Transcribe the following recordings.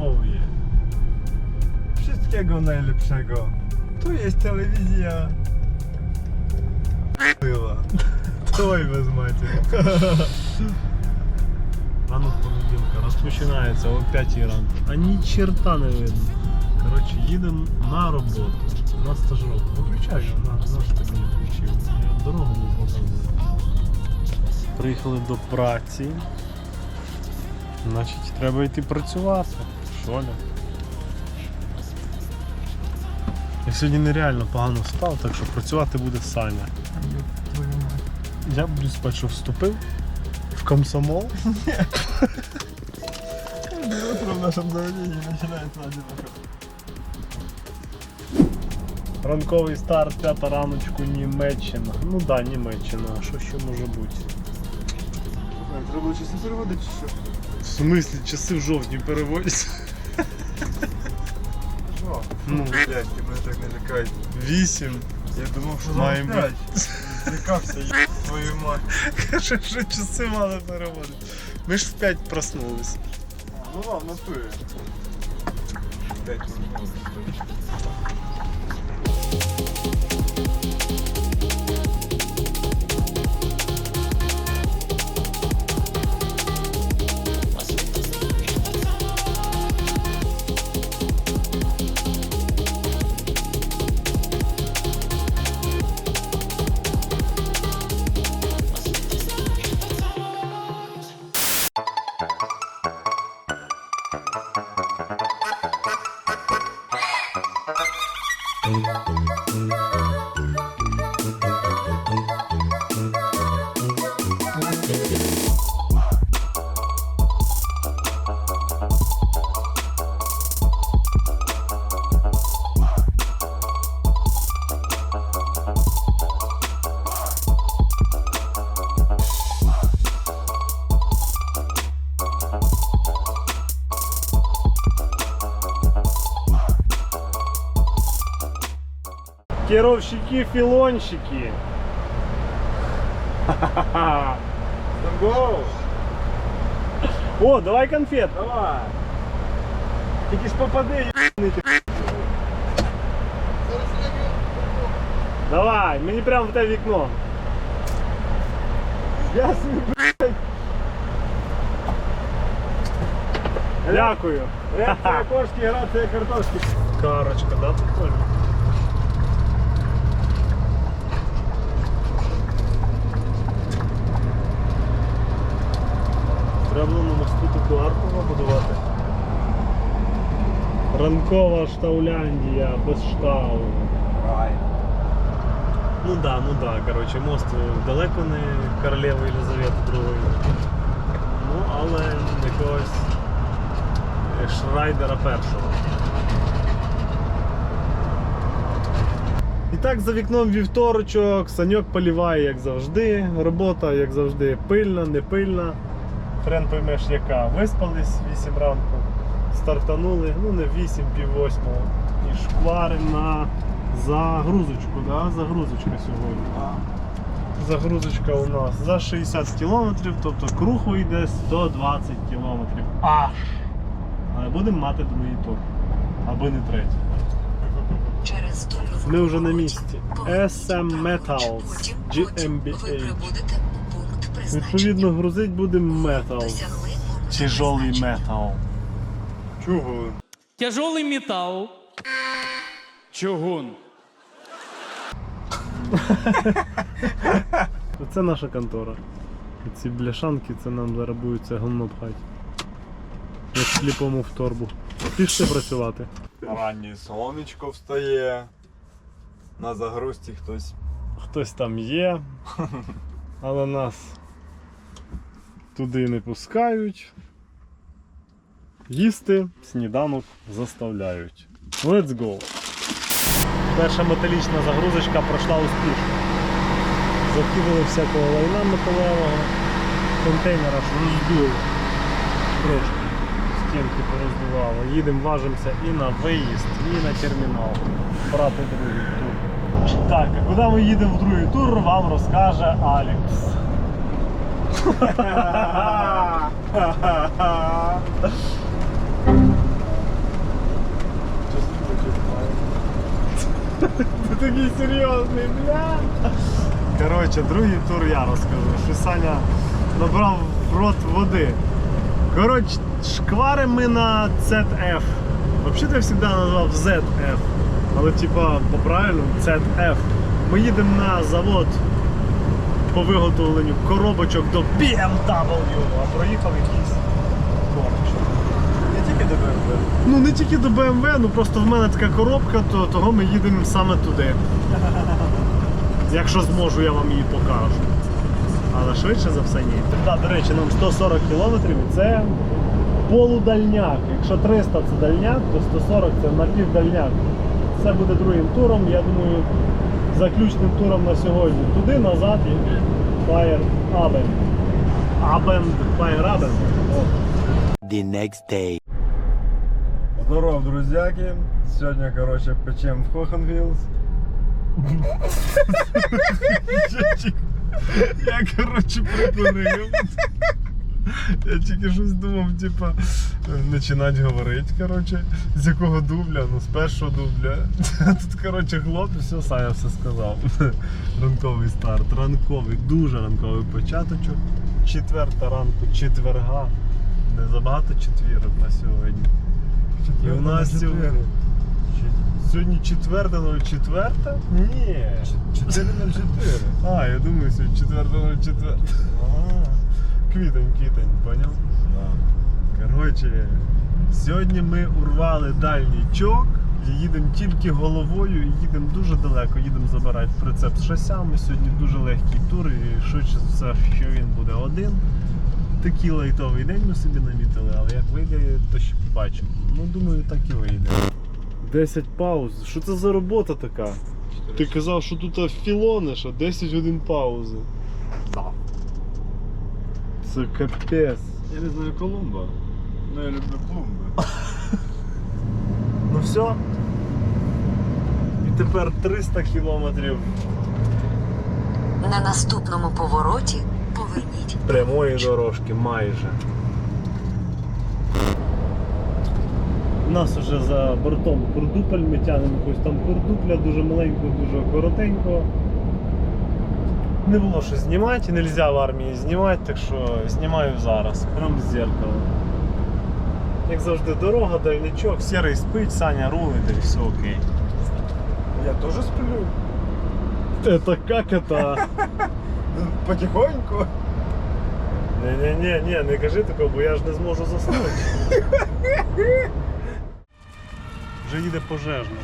Oh yeah. Wszystkiego najlepszego. Tu jest telewizja. Była. Ой, без матері. Ранок понеділка розпочинається о 5 ранку. А ні черта не видно. Коротше, їдемо на роботу. На стажировку. Виключай його, на, на що ти мені включив? Я дорогу не показую. Приїхали до праці. Значить, треба йти працювати. Що? Я сьогодні нереально погано спав, так що працювати буде Саня. Я буду спати, що вступив в комсомол. В одинаково. Ранковий старт, п'ята раночку, Німеччина. Ну да, Німеччина, а що ще може бути? Треба було часи переводити чи що? В смислі, часи в жовтні переводяться. Ну. блядь, мене так не лякай. Вісім. Я думав, що Маємо за п'ять. Злякався, я твою мать. Каже, що часи мали переводити. Ми ж в 5 проснулись. Ну ладно, натурі. П'ять минут. Керовщики, філонщики. Гоу! О, давай конфет. Давай! Тільки ж попади, єбаний ти. Давай, мені прямо в те вікно. Я собі, блядь, Дякую. реакція кошки, грація картошки. Карочка, да, прикольно. Треба було на мосту таку арку побудувати. Ранкова Штауляндія без штау. Рай. Ну да, ну да, коротше, мост далеко не королеви Єлизавети II. Ну, але якогось е, Шрайдера першого. І так за вікном вівторочок, саньок поліває, як завжди. Робота, як завжди, пильна, не пильна. Хрен поймеш яка. Виспались 8 ранку, стартанули, ну не 8, пів восьмого. І шкварим на загрузочку, да? загрузочка сьогодні. Загрузочка у нас за 60 кілометрів, тобто круг вийде 120 кілометрів. Аж! Але будемо мати другий тур. Аби не третій. Ми вже на місці. SM. Metals GmbH. Відповідно, грузить буде метал. Призначення. метал. Чого? Тяжелый металл. Чугун. Це наша контора. Ці бляшанки, це нам це говно пхати. Як сліпому в торбу. Пішли працювати. Раннє сонечко встає. На загрузці хтось. Хтось там є, але нас туди не пускають. Їсти сніданок заставляють. Let's go! Перша металічна загрузочка пройшла успішно. Закинули всякого лайна металевого, контейнера ж роздуло. Трошки стінки пороздувало. Їдемо, важимося і на виїзд, і на термінал. Брати другий тур. Так, а куди ми їдемо в другий тур, вам розкаже Алекс. Ти такий серйозний, бля. Коротше, другий тур я розкажу, що Саня набрав в рот води. Коротше, шквари ми на ZF. Взагалі я завжди назвав ZF. Але типа по правильному ZF. Ми їдемо на завод по виготовленню коробочок до BMW, а проїхав якийсь корч. Не тільки до БМВ. Ну не тільки до BMW, ну просто в мене така коробка, то того ми їдемо саме туди. Якщо зможу, я вам її покажу. Але швидше за все ні. Так, до речі, нам 140 кілометрів і це полудальняк. Якщо 300 це дальняк, то 140 це напівдальняк. Це буде другим туром, я думаю, заключним туром на сьогодні. Туди, назад і Fire Abend. Abend, Fire Abend. the next day. Здоров, друзяки. Сьогодні, коротше, печем в Хохенвілс. Я, коротше, прикурив. Я тільки щось думав, типа, починати говорити, коротше, з якого дубля, ну з першого дубля. Тут, коротше, хлопець, все, Саня все сказав. Ранковий старт, ранковий, дуже ранковий початочок. Четверта ранку, четверга. Не забагато четвірок на сьогодні. І у нас сьогодні. Сьогодні четверта, ну четверта? Ні. 404. А, я думаю, сьогодні четверта, ну четверта. Квітень, квітень, поняв? Коротше, сьогодні ми урвали дальній чок, їдемо тільки головою і їдемо дуже далеко, їдемо забирати прицеп з шасями. Сьогодні дуже легкий тур і швидше за все, що він буде один. Такий лайтовий день ми собі намітили, але як вийде, то ще побачимо. Ну, думаю, так і вийде. 10 пауз. Що це за робота така? Ти казав, що тут філониш, а 10 годин паузи. Це капець. Я не знаю Колумба. Ну я люблю клумби. Ну все. І тепер 300 кілометрів На наступному повороті поверніть. прямої дорожки майже. У нас вже за бортом курдупель, ми тягнемо якусь там курдупля, дуже маленьку, дуже коротенько. Не було що знімати, не можна в армії знімати, так що знімаю зараз, прямо з зеркала. Як завжди, дорога, дальничок, сірий спить, Саня рулить, і все окей. Я теж сплю. Это как это? Потихоньку. Не-не-не, не кажи такого, бо я ж не зможу заснути. Вже їде пожежна.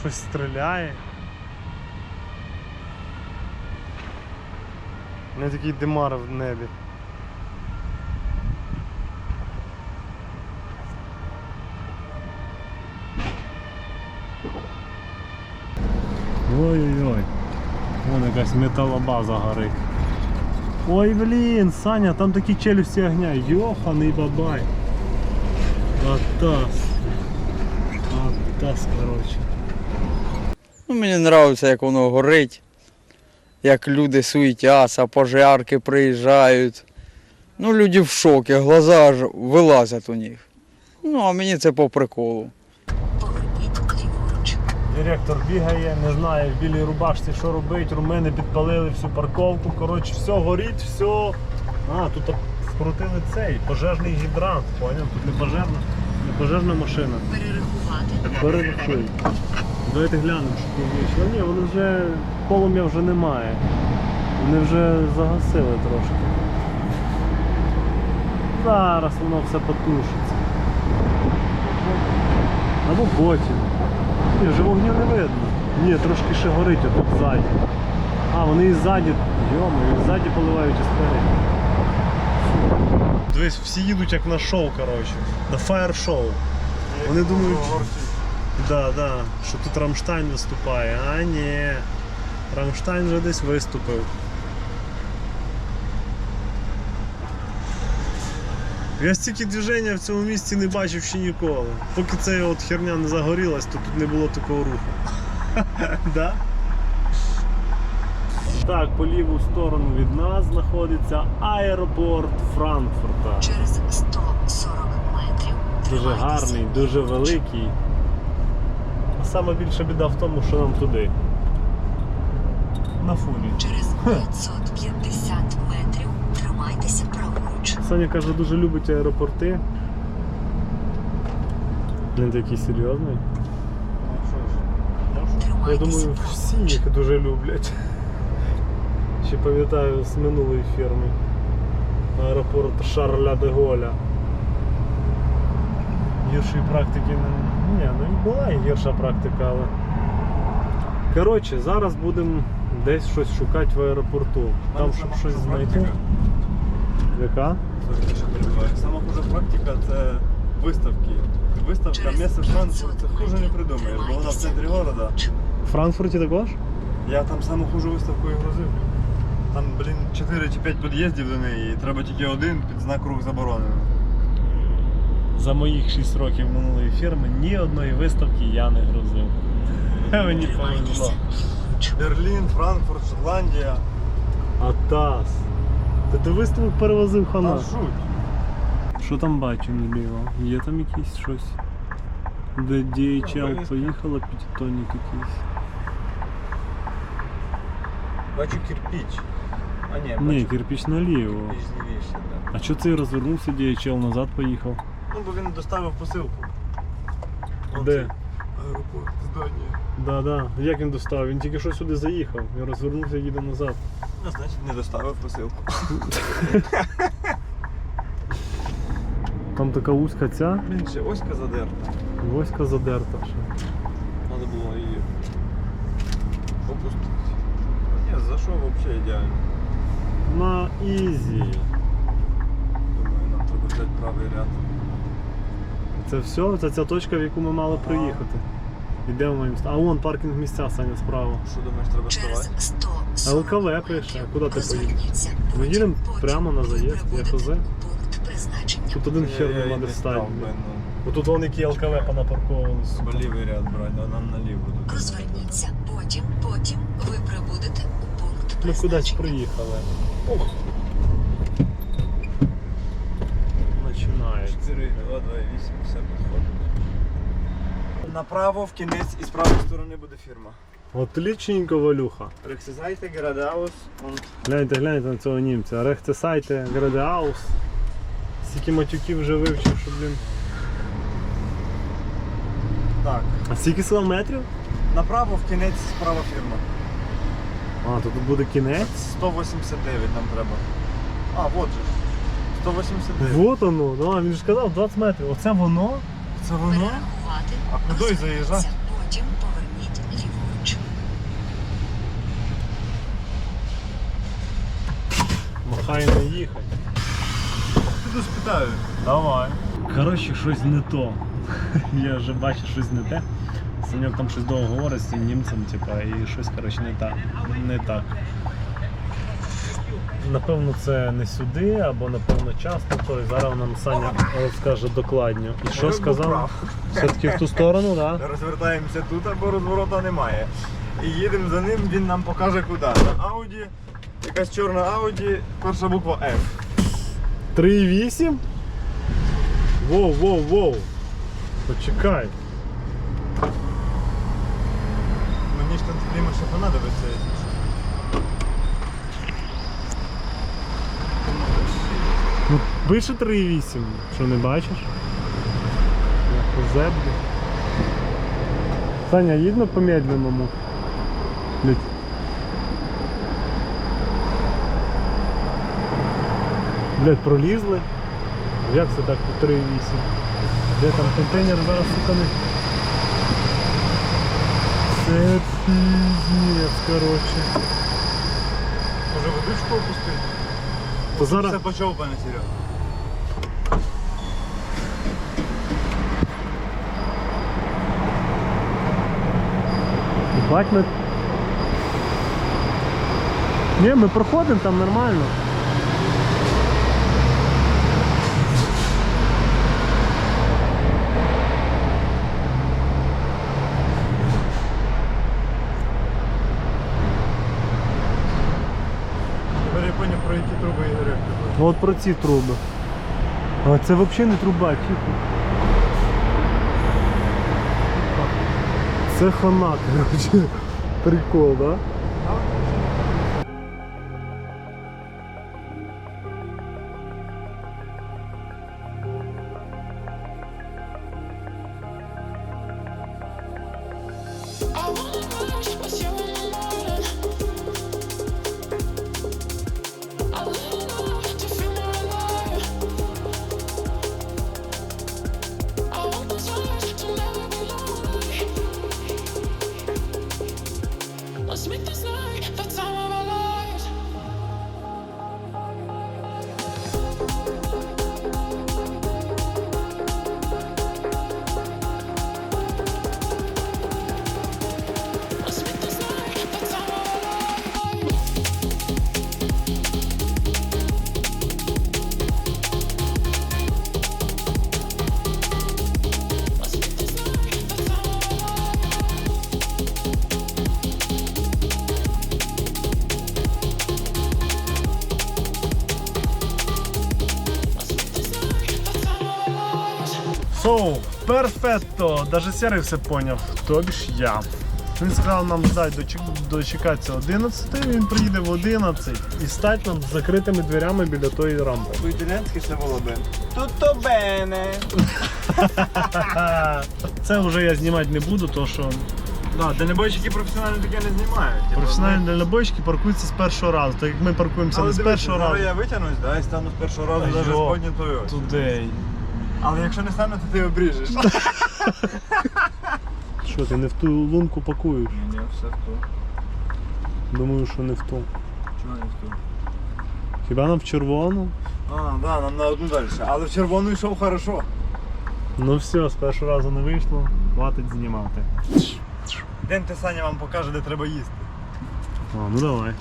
Щось стріляє. Мене такий димар в небі. Ой-ой-ой. Вон якась металобаза горить. Ой, блін, Саня, там такі челюсті огня. Йоханий бабай. Атас. Атас, коротше. Мені подобається, як воно горить, як люди суетяться, пожарки приїжджають. Ну, люди в шокі, глаза аж вилазять у них. Ну, а мені це по приколу. Директор бігає, не знає в білій рубашці, що робить. Румени підпалили всю парковку. Коротше, все горить, все. А, тут скрутили цей пожежний гідрант. Поняв? Тут не пожежна, не пожежна машина. Перерахувати. Перерахуй. Давайте глянемо, що тут вийшло. Ні, вони вже полум'я вже немає. Вони вже загасили трошки. Зараз воно все потушиться. Або потім. Ні, вже вогню не видно. Ні, трошки ще горить отут ззаді. А, вони і ззаді. Йомо, і ззаді поливають і спереді. Дивись, всі їдуть як на шоу, коротше. На фаєр-шоу. Вони думають. Да, да, що тут Рамштайн виступає. А ні. Рамштайн вже десь виступив. Я стільки движення в цьому місці не бачив ще ніколи. Поки ця от херня не загорілась, то тут не було такого руху. да? Так, по ліву сторону від нас знаходиться аеропорт Франкфурта. Через 140 метрів Дуже гарний, дуже великий. Саме більша біда в тому, що нам туди. На фурі. Через 550 метрів тримайтеся праворуч. Саня каже, дуже любить аеропорти. Блін, ти який серйозний. Я думаю, всі їх дуже люблять. Ще пам'ятаю з минулої фірми. Аеропорт Шарля де Голля. Гіршої практики не. Ні, ну і була і гірша практика, але. Коротше, зараз будемо десь щось шукати в аеропорту. Там, щоб щось знайти. Яка? Сама хуже практика це виставки. Виставка місце Франкфурт, це хуже не придумаєш, бо вона в центрі города. В Франкфурті також? Я там саму хужу виставку і грузив. Там, блін, 4 чи 5 під'їздів до неї, і треба тільки один під знак рух заборонено. За моїх 6 років минулої фірми ні одної виставки я не грузив. Мені повезло. Берлін, Франкфурт, Шотландія. Атас. Та ти виставок перевозив Та хана. жуть. Що там бачу зліва? Є там якісь щось? Де DHL поїхала, п'ятитонник якийсь. Бачу кирпіч. А ні, Ні, кирпіч наліво. кирпіч лівіше, так. А чого цей розвернувся, DHL назад поїхав? Ну, бо він доставив посилку. Де? Аеропорт, здання. Да-да. Як він достав? Він тільки що сюди заїхав. І розвернувся і їде назад. Ну, значить, не доставив посилку. Там така вузька ця, Блін, ще оська задерта. воська задерта. ще. Надо було її опустити. Ні, зайшов взагалі ідеально. На ізі. Думаю, нам треба взяти правий ряд. Це все? Це ця точка, в яку ми мали приїхати. Ідемо ст- А вон паркінг місця, Саня, справа. Що думаєш, треба ставати? ЛКВ пише. Куди ти розверніться. Ми їдемо прямо на заїзд, я хз. пункт призначення. Тут один Я- хер нема де не встати. ну. Бо тут вон які ЛКВ понапарковували. Треба лівий ряд брати, а нам наліво. Розверніться. Потім, потім ви прибудете у пункт Ми кудись призначення. приїхали. Ух. Починається. 4, 2, 2, 8, все підходить. Направо в кінець і з правої сторони буде фірма. Отлічненько, Валюха. Рексизайте, Градаус. Гляньте, гляньте на цього німця. Рехте сайте, Градеаус. Скільки матюків вже вивчив, що, блін. Так. А скільки кілометрів? Направо в кінець справа фірма. А, то тут буде кінець. 189 нам треба. А, от же. Ж. 189. Вот воно, да, він ж казав 20 метрів. Оце воно. Це воно? Перерахувати. А куди заїжджати? Потім поверніть ліворуч. Махай не їхати. Піду спитаю. Давай. Коротше, щось не то. Я вже бачу щось не те. Саньок там щось довго говорить з цим німцем, типа, і щось, коротше, не так. Не так. Напевно, це не сюди, або напевно час не той. Зараз нам Саня розкаже докладньо. І що сказав? Все-таки в ту сторону, так? Да? Розвертаємося тут, або розворота немає. І їдемо за ним, він нам покаже куди. На Ауді, якась чорна Ауді, перша буква F. 3,8? Воу, воу, воу. Почекай. Мені ж там клімат ще понадобиться. Ну, пише 3,8. Що не бачиш? Я зебрі. Саня, їдно по медленному. Блядь. Блядь, пролізли. Як це так по 3,8? Де там контейнер зараз сука не. Це піздець, коротше. Може водичку опустити? Зараз. Все почав, пане Серега. Батьмет. Ні, ми проходимо там нормально. От про ці труби. А це взагалі не труба, тихо. Це хана, коротше. Прикол, да? Соу, перфетто! Даже серий все поняв. Тобі ж я. Він сказав нам ждать дочек- дочекатися 11, він приїде в 11 і стать нам з закритими дверями біля тої рампи. По-італійськи це було би. Tutto bene. Це вже я знімати не буду, тому що Да, дальнобойщики професіонально таке не знімають. професіональні дальнобойщики паркуються з першого разу. Так як ми паркуємося Але не з першого зараз разу. я витягнусь, да, і стану з першого разу навіть з йо, поднятою. Туди. Але якщо не стану, то ти обріжеш. Що ти не в ту лунку пакуєш? Ні, ні, все в ту. Думаю, що не в ту. Чого не в ту? Хіба нам в червону? А, да, нам на одну далі. Але в червону йшов хорошо. Ну все, з першого разу не вийшло, хватить знімати. Йдемте Саня вам покаже, де треба їсти. А, ну давай.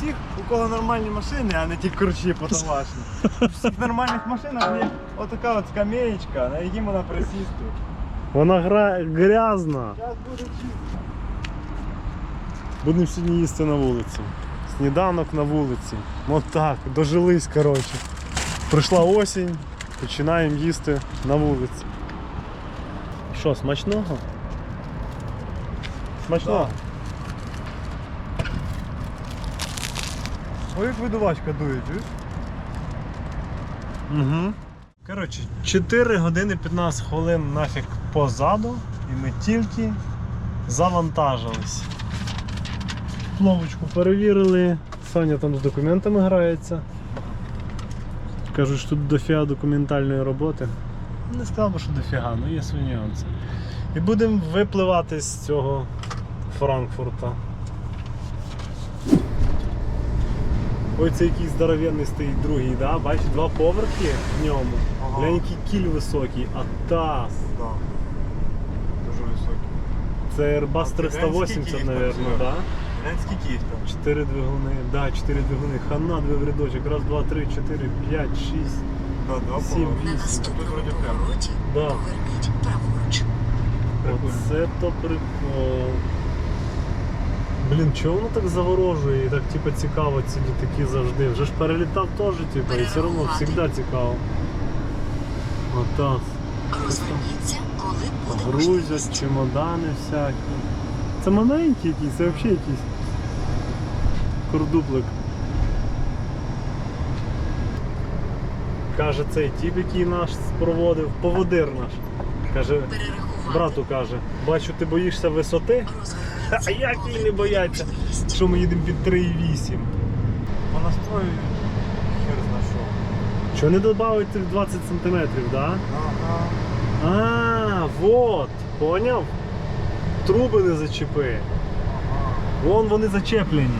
У всіх, у кого нормальні машини, а не ті корчі потолашні. У всіх нормальних машинах є отака от скамеєчка, на якій можна присісти. Вона гра... грязна. Зараз буде чисто. Будемо сьогодні їсти на вулиці. Сніданок на вулиці. От так, дожились, коротше. Прийшла осінь, починаємо їсти на вулиці. Що, смачного? Смачного? Ой, як видувачка дує, чуєш? Угу. Коротше, 4 години 15 хвилин нафіг позаду, і ми тільки завантажились. Пловочку перевірили, Саня там з документами грається. Кажуть, що тут дофіга документальної роботи. Не сказав би, що дофіга, але є свої нюанси. І будемо випливати з цього Франкфурта. Ой, це якийсь здоровенний стоїть другий, да? бачиш, два поверхи в ньому. Ага. Глянь, який кіль високий, а таз. Так. Дуже високий. Це Airbus 380, глянь, мабуть, да? Глянь, скільки їх там? Чотири двигуни, да, чотири двигуни. Хана дві в рядочок. Раз, два, три, чотири, п'ять, шість. Да, два Сім. На вісім. Наступному вроді прямо. повороті Да. поверніть праворуч. Прикольно. Оце то прикол. Блін, чого воно так заворожує і так типу, цікаво ці літаки завжди. Вже ж перелітав теж, типу, і все одно завжди цікаво. Отак. Розверніться, коли буде Грузять, чемодани всякі. Це маленькі якісь, це взагалі якийсь кордуплик. Каже цей тіп, який наш проводив, поводир наш. Каже, брату каже, бачу, ти боїшся висоти. А як їй не бояться? Що ми їдемо під 3,8. По настрою хер зна що. Не додавить цих 20 сантиметрів, да? Ага. А, вот, поняв? Труби не зачепи. Вон вони зачеплені.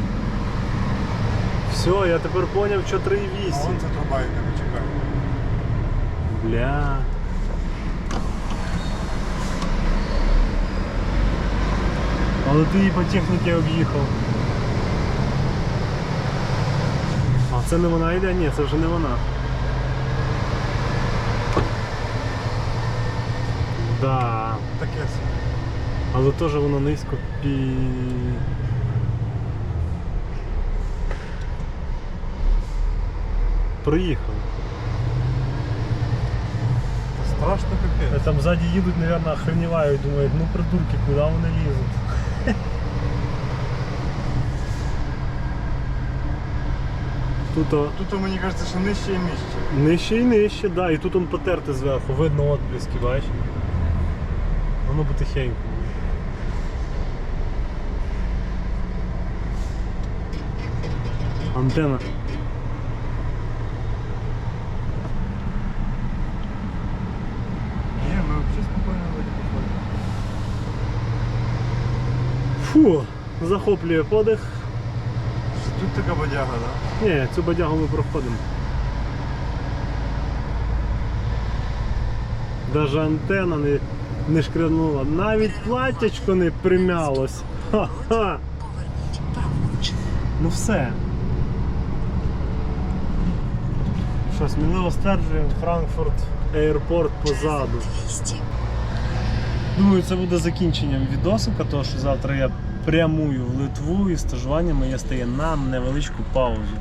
Все, я тепер поняв, що 3,8. А вон це труба, яка не чекає. Бля. Але ти її по техніці об'їхав. А це не вона йде? Ні, це вже не вона. Да. Таке. Але теж воно низько пі. Проїхали. Страшно капець. Там ззаді їдуть, мабуть, охренівають, думають, ну придурки, куди вони лізуть. Тут Тут мені кажеться, що нижче і нижче. нижче і нижче, да, і тут он потерти зверху, видно отблиски, бачиш? Воно потихеньку. Антена. Ні, ми взагалі спокійно вроді походимо. Фу, захоплює подих. Тут така бодяга, да? Ні, цю бодягу ми проходимо. Даже антена не, не шкрянула. Навіть платтячко не примялось. Ха-ха. Ну все. Що, сміливо стверджуємо, Франкфурт аеропорт позаду. Думаю, це буде закінченням відосика, тому що завтра я прямую в Литву і стажування моє стає на невеличку паузу.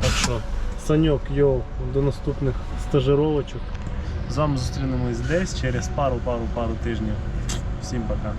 Так що, Саньок, йоу, до наступних стажировочок. З вами зустрінемось десь через пару-пару-пару тижнів. Всім пока.